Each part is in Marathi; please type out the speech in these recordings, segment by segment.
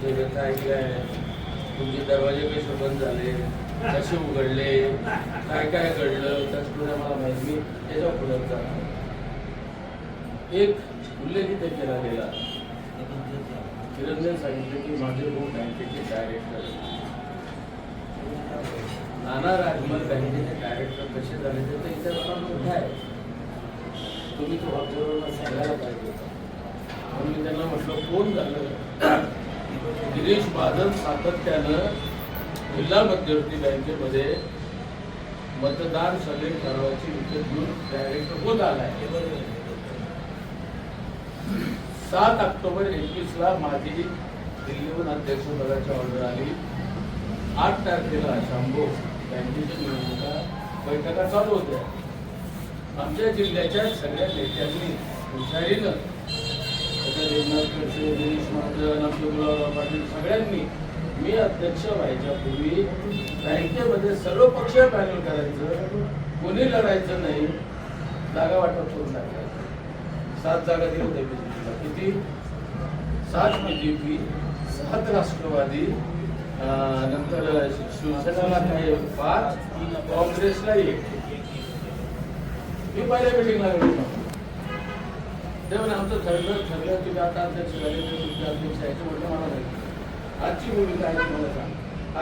तुमचे व्यथा ऐकलाय तुमचे दरवाजे कसे बंद झाले? कसे उघडले? काय काय घडलं? त्याच पुढे मला माहिती त्याच्या पुढे जाणार. एक उल्लेख इथे केला गेला. किरणने सांगितलं की माझे भाऊ बँकेचे डायरेक्टर नाना राजमल बँकेचे डायरेक्टर कसे झाले ते तर इथे मला मोठा आहे. तुम्ही तो ऑब्झर्वर सांगायला पाहिजे होता. म्हणून मी त्यांना म्हटलं कोण झालं. गिरीश बादल सातत्यानं जिल्हा मध्यवर्ती बँकेमध्ये मतदान सगळे ठरवायची विकत घेऊन डायरेक्टर होत आलाय. सात ऑक्टोबर एकवीस ला माझी दिल्लीहून अध्यक्ष पदाची ऑर्डर आली. आठ तारखेला शंभू बँकेच्या निवडणुका बैठका चालू होत्या. आमच्या जिल्ह्याच्या सगळ्या नेत्यांनी हुशारीनं त्याच्यात एकनाथ खडसे गिरीश महाजन आपले पाटील सगळ्यांनी मी अध्यक्ष व्हायच्या पूर्वी बँकेमध्ये सर्व पक्ष पॅनल करायचं कोणी लढायचं नाही जागा वाटप करून टाकायचं. सात जागा दिली होत्या बीजेपीला. किती? सात बीजेपी सात राष्ट्रवादी नंतर शिवसेनेला काही पाच काँग्रेसला एक. मी पहिल्या मिटिंगला गेलो आमचं ठरलं ठरलं की आता अध्यक्ष झाले ते तुमचे अध्यक्ष यायचं म्हटलं मला नाही आजची भूमिका आहे तुम्हाला सांग?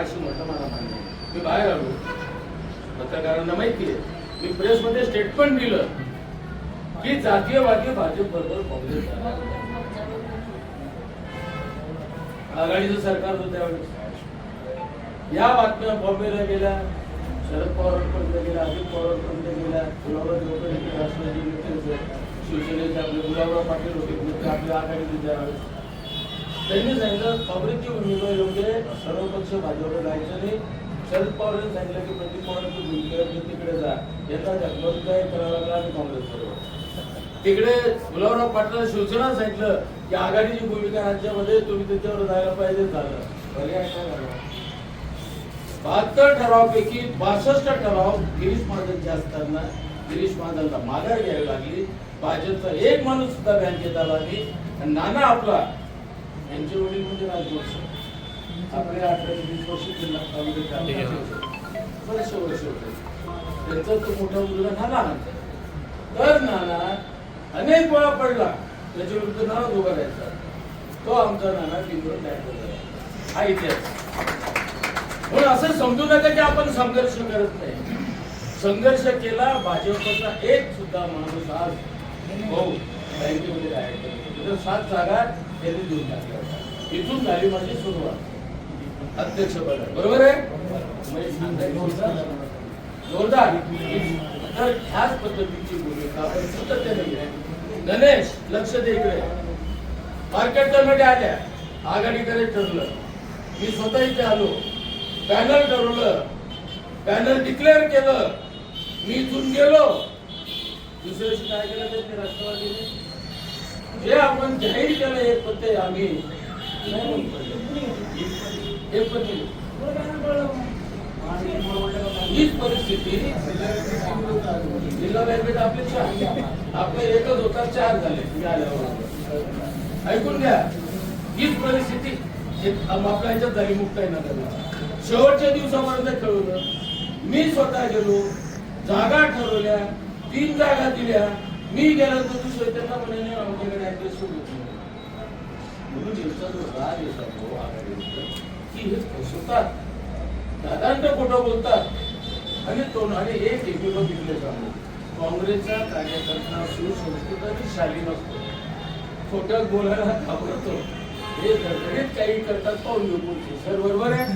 अशी म्हटलं मला मान्य मी बाहेर आलो. पत्रकारांना माहिती आहे. मी प्रेसमध्ये स्टेटमेंट दिलं की जातीयवादी भाजप बरोबर काँग्रेस आघाडीचं सरकार होतं त्यावेळेस. या बातम्या बॉम्बेला गेल्या. शरद पवारांपर्यंत गेल्या अजित पवारांपर्यंत गेल्या गुलाबराव देवकर राष्ट्रवादी नेते होते. शिवसेनेचे आपले गुलाबराव पाटील होते म्हणजे नेते आपल्या आघाडीचे त्यावेळेस त्यांनी सांगितलं काँग्रेसची भूमिका योग्य आहे सर्व पक्ष जायचं नाही. शरद पवारांनी सांगितलं की प्रदीप पवारांची भूमिका योग्य तिकडे जा. याचा जगभर काय करावा लागला आणि काँग्रेस बरोबर तिकडे गुलाबराव पाटील शिवसेना सांगितलं की आघाडीची भूमिका राज्यामध्ये तुम्ही त्याच्यावर जायला पाहिजे झालं. पर्याय काय झाला बहात्तर ठरावापैकी बासष्ट ठराव गिरीश महाजनचे असताना गिरीश महाजनला माघार घ्यावी लागली. भाजपचा एक माणूस सुद्धा बँकेत आला नाही. आणि नाना आपला यांचे वडील म्हणजे राजवंश आपले अठरा ते वीस वर्ष जिल्हा होते. बरेचसे वर्ष होते. त्यांचा तो मोठा मुलगा नाना. तर नाना अनेक वेळा पडला. त्याच्या विरुद्ध नाना उभा राहायचा. तो आमचा नाना झाला. हा इतिहास. म्हणून असं समजू नका की आपण संघर्ष करत नाही. संघर्ष केला भाजपचा एक सुद्धा माणूस आज भाऊ बँकेमध्ये आहे तिथं सात जागा त्यांनी देऊन टाकल्या इथून झाली माझी सुरुवात. अध्यक्ष बरोबर आहे? जोरदार. तर ह्याच पद्धतीची भूमिका आपण सातत्याने घ्यावी. गणेश लक्ष दे इकडे. मार्केट कमिटी आल्या. आघाडी करायचं ठरलं. मी स्वतः इथे आलो. पॅनल ठरवलं. पॅनल डिक्लेअर केलं. मी इथून गेलो. दुसऱ्या दिवशी काय केलं ते राष्ट्रवादीने? जे आपण जाहीर केलं हे पत्ते आम्ही. हे पत्ते. हीच परिस्थिती. जिल्हा बँकेत आपले चार. आपले एकच होता चार झाले. ऐकून घ्या. हीच परिस्थिती. हे आपल्या ह्याच्यात झाली मुक्ताई नगरला शेवटच्या दिवसापर्यंत ठरवलं मी स्वतः गेलो. जागा ठरवल्या तीन जागा दिल्या. मी गेल्यानंतर दुसरं त्यांना म्हणे आमच्याकडे ऍड्रेस होत. नाही म्हणून दिवसा जो राग येतो आघाडीवर की हे फसवतात. दादांत खोटं बोलतात. आणि तो आणि एक एकमेक विकले जातो. काँग्रेसचा कार्यकर्ता सुसंस्कृत आणि शालीन असतो खोटं बोलायला घाबरतो. हे धडधडीत काही करतात पाहून घेऊ सर बरोबर आहे?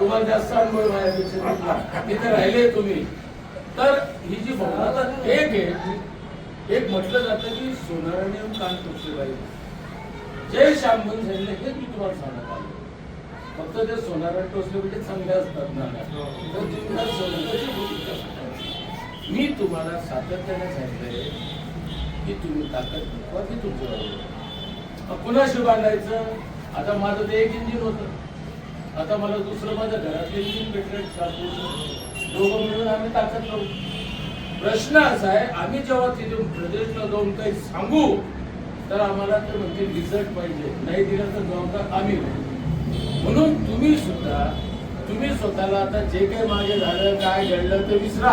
तुम्हाला जास्त अनुभव आहे तिथे राहिले तुम्ही तर ही जी भावना तर एक आहे एक म्हटलं जातं की सोनाराने येऊन कान टोचले पाहिजे. जय श्यामबन झाले हे मी तुम्हाला सांगत आलो. फक्त ते सोनारा टोचले म्हणजे चांगले असतात ना. तर तुम्हाला सांगायची. मी तुम्हाला सातत्याने सांगितलंय की तुम्ही ताकद दाखवा की तुमचं. मग कुणाशी बांधायचं? आता माझं ते एक इंजिन होतं. आता मला दुसरं माझ्या घरातलं इंजिन भेटलं दोघं मिळून आम्ही ताकद लावू. प्रश्न असा आहे आम्ही जेव्हा तिथे प्रदेशला जाऊन काही सांगू तर आम्हाला ते म्हणजे रिझल्ट पाहिजे. नाही दिलं तर जबाबदार आम्ही नाही. म्हणून तुम्ही सुद्धा तुम्ही स्वतःला आता जे काही मागे झालं काय घडलं ते विसरा.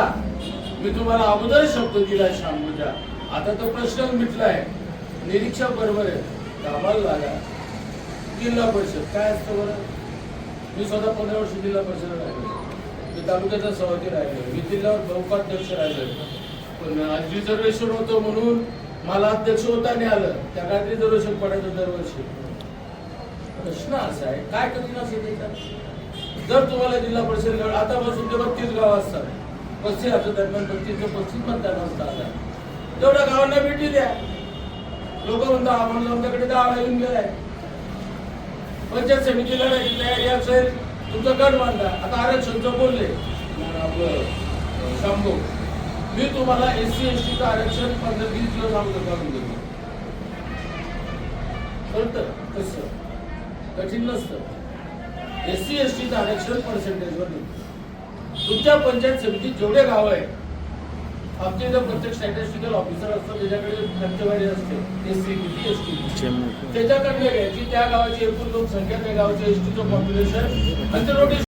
मी तुम्हाला अगोदर शब्द दिला शांबूजा आता तो प्रश्न मिटलाय. निरीक्षक बरोबर आहे. कामाला लागा. जिल्हा परिषद. काय असतं बरं? मी स्वतः पंधरा वर्ष जिल्हा परिषद राहिलो मी तालुक्याचा सभापती राहिलो मी जिल्ह्यावर बहुपाध्यक्ष राहिलो पण आज रिझर्वेशन होतं म्हणून मला अध्यक्ष होता नाही आलं. त्या काळात रिझर्वेशन पडायचं दरवर्षी. प्रश्न असा आहे काय कठीण असेल त्याच्यात जर तुम्हाला जिल्हा परिषद गाव आता बसून ते बत्तीस गाव असतात. पस्तीस असं दरम्यान बत्तीस ते पस्तीस मतदान असतात तेवढ्या गावांना भेटी द्या. लोक म्हणतात आम्हाला आमच्याकडे दहा येऊन गेलाय. पंचायत समितीला तयारी असेल तुमचा गट बांधा. आता आरक्षणचं बोलले अं, आपलं मी तुम्हाला एस सी एस टीचं आरक्षण पंधरा वीस दिवस अगोदर देतो. कळतं? कसं कठीण नसतं. एस सी एस टीचं आरक्षण पर्सेंटेजवर देतो. तुमच्या पंचायत समितीत जेवढे गाव आहे आमच्या इथं प्रत्येक स्टॅटिस्टिकल ऑफिसर असतो त्याच्याकडे टक्केवारी असते एस सी किती एस टी त्याच्याकडे घ्यायची त्या गावाची एकूण लोकसंख्या त्या गावाच्या एस टीचं पॉप्युलेशन आणि ते नोटीस